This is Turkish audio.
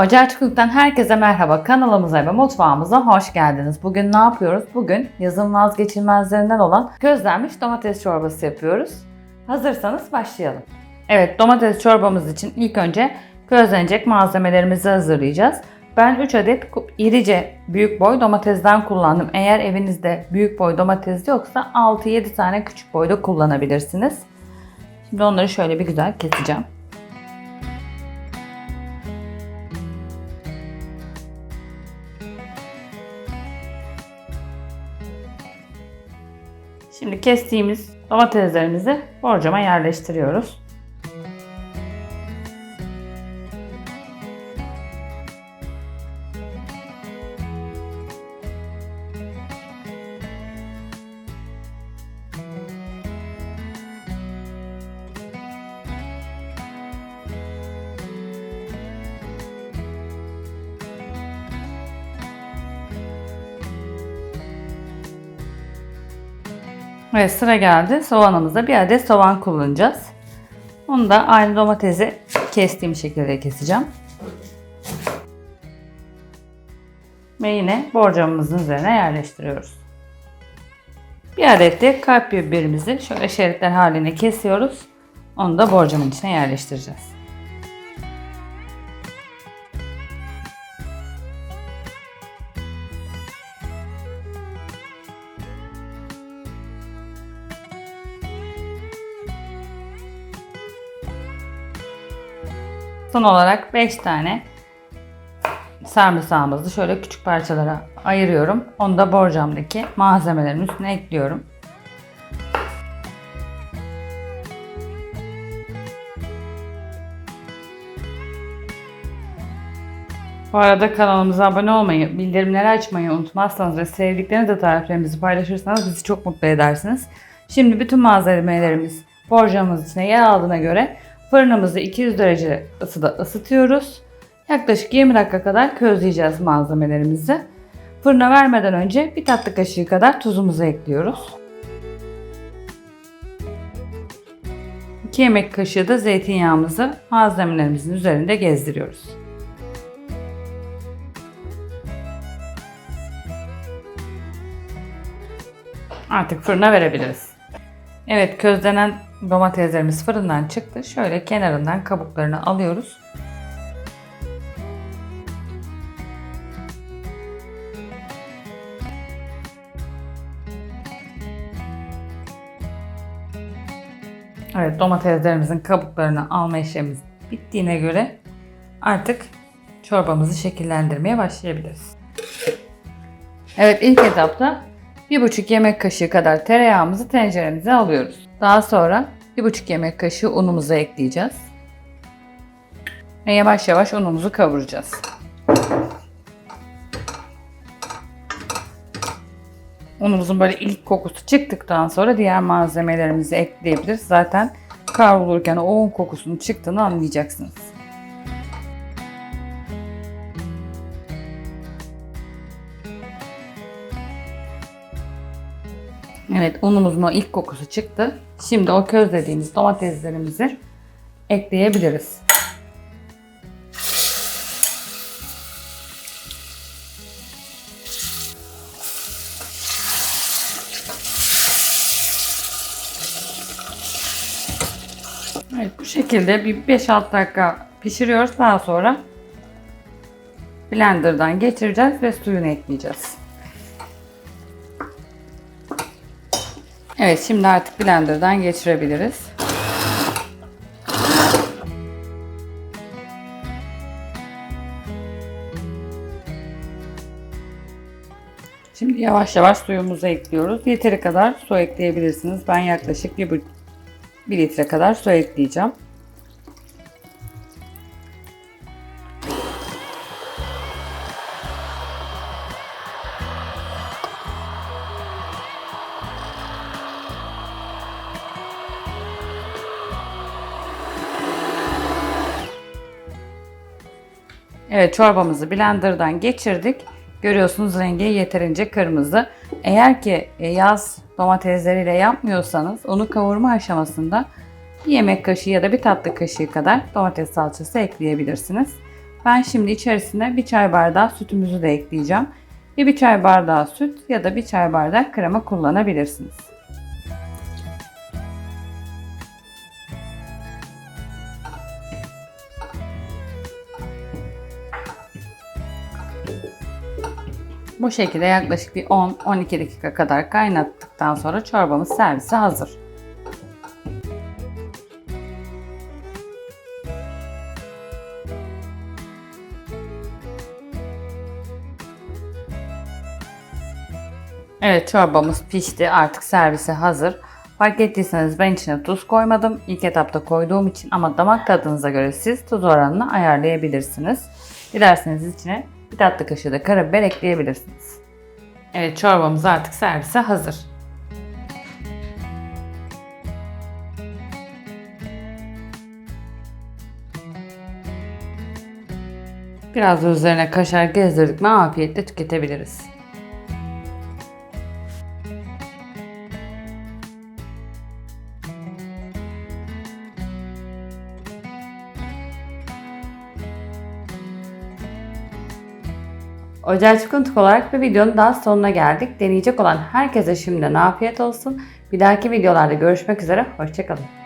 Acar Cook'tan herkese merhaba. Kanalımıza ve mutfağımıza hoş geldiniz. Bugün ne yapıyoruz? Bugün yazın vazgeçilmezlerinden olan közlenmiş domates çorbası yapıyoruz. Hazırsanız başlayalım. Evet, domates çorbamız için ilk önce közlenecek malzemelerimizi hazırlayacağız. Ben 3 adet irice büyük boy domatesden kullandım. Eğer evinizde büyük boy domates yoksa 6-7 tane küçük boyda kullanabilirsiniz. Şimdi onları şöyle bir güzel keseceğim. Şimdi kestiğimiz domateslerimizi borcama yerleştiriyoruz. Ve sıra geldi. Soğanımızda bir adet soğan kullanacağız. Onu da aynı domatesi kestiğim şekilde keseceğim. Ve yine borcamımızın üzerine yerleştiriyoruz. Bir adet de kalp biberimizi şöyle şeritler haline kesiyoruz. Onu da borcamın içine yerleştireceğiz. Son olarak 5 tane sarımsağımızı şöyle küçük parçalara ayırıyorum. Onu da borcamdaki malzemelerin üstüne ekliyorum. Bu arada kanalımıza abone olmayı, bildirimleri açmayı unutmazsanız ve sevdiklerinizle tariflerimizi paylaşırsanız bizi çok mutlu edersiniz. Şimdi bütün malzemelerimiz borcamımız içine yer aldığına göre fırınımızı 200 derece ısıda ısıtıyoruz. Yaklaşık 20 dakika kadar közleyeceğiz malzemelerimizi. Fırına vermeden önce bir tatlı kaşığı kadar tuzumuzu ekliyoruz. 2 yemek kaşığı da zeytinyağımızı malzemelerimizin üzerinde gezdiriyoruz. Artık fırına verebiliriz. Evet közlenen domateslerimiz fırından çıktı. Şöyle kenarından kabuklarını alıyoruz. Evet domateslerimizin kabuklarını alma işlemimiz bittiğine göre artık çorbamızı şekillendirmeye başlayabiliriz. Evet ilk etapta 1,5 yemek kaşığı kadar tereyağımızı tenceremize alıyoruz. Daha sonra 1,5 yemek kaşığı unumuzu ekleyeceğiz. Ve yavaş yavaş unumuzu kavuracağız. Unumuzun böyle ilk kokusu çıktıktan sonra diğer malzemelerimizi ekleyebiliriz. Zaten kavrulurken o un kokusunun çıktığını anlayacaksınız. Evet unumuzun o ilk kokusu çıktı. Şimdi o közlediğimiz domateslerimizi ekleyebiliriz. Evet bu şekilde bir 5-6 dakika pişiriyoruz. Daha sonra blenderdan geçireceğiz ve suyunu ekleyeceğiz. Evet şimdi artık blenderdan geçirebiliriz. Şimdi yavaş yavaş suyumuzu ekliyoruz. Yeteri kadar su ekleyebilirsiniz. Ben yaklaşık 1, 1 litre kadar su ekleyeceğim. Evet çorbamızı blenderdan geçirdik. Görüyorsunuz rengi yeterince kırmızı. Eğer ki e, yaz domatesleriyle yapmıyorsanız onu kavurma aşamasında bir yemek kaşığı ya da bir tatlı kaşığı kadar domates salçası ekleyebilirsiniz. Ben şimdi içerisine bir çay bardağı sütümüzü de ekleyeceğim. Bir, bir çay bardağı süt ya da bir çay bardağı krema kullanabilirsiniz. Bu şekilde yaklaşık bir 10-12 dakika kadar kaynattıktan sonra çorbamız servise hazır. Evet çorbamız pişti artık servise hazır. Fark ettiyseniz ben içine tuz koymadım. İlk etapta koyduğum için ama damak tadınıza göre siz tuz oranını ayarlayabilirsiniz. Dilerseniz içine bir tatlı kaşığı da karabiber ekleyebilirsiniz. Evet çorbamız artık servise hazır. Biraz da üzerine kaşar gezdirdik mi afiyetle tüketebiliriz. Ocağı Çıkıntık olarak bir videonun daha sonuna geldik. Deneyecek olan herkese şimdiden afiyet olsun. Bir dahaki videolarda görüşmek üzere. Hoşçakalın.